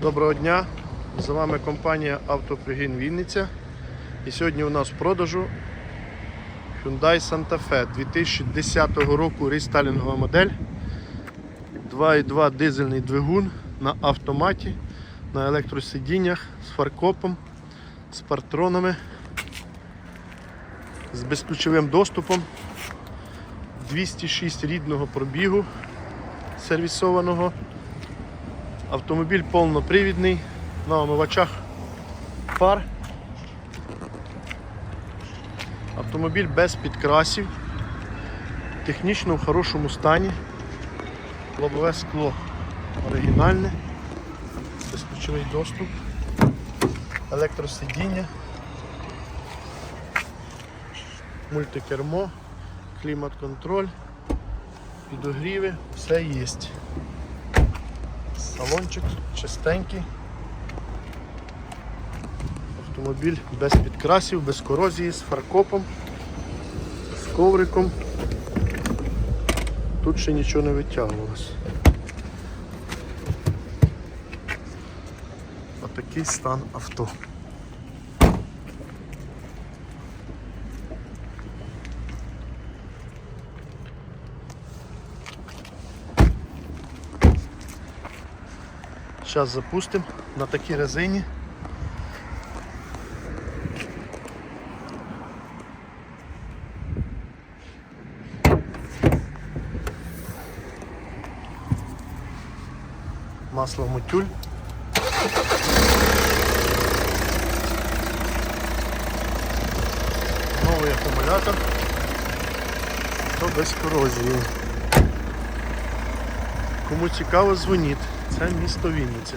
Доброго дня! З вами компанія Автопригін Вінниця. І сьогодні у нас в продажу Hyundai Santa Fe 2010 року рестайлінгова модель. 2.2 дизельний двигун на автоматі, на електросидіннях з фаркопом, з партронами, з безключовим доступом. 206 рідного пробігу сервісованого. Автомобіль повнопривідний на омивачах фар. Автомобіль без підкрасів, технічно в хорошому стані, лобове скло оригінальне, безключовий доступ, електросидіння, мультикермо, клімат-контроль, підогріви, все є. Салончик чистенький. Автомобіль без підкрасів, без корозії, з фаркопом, з ковриком. Тут ще нічого не витягувалось. Отакий стан авто. Зараз запустимо на такій резині. Масло в мотюль. Новий акумулятор. То без корозії. Кому цікаво, дзвоніть. Це місто Вінниця.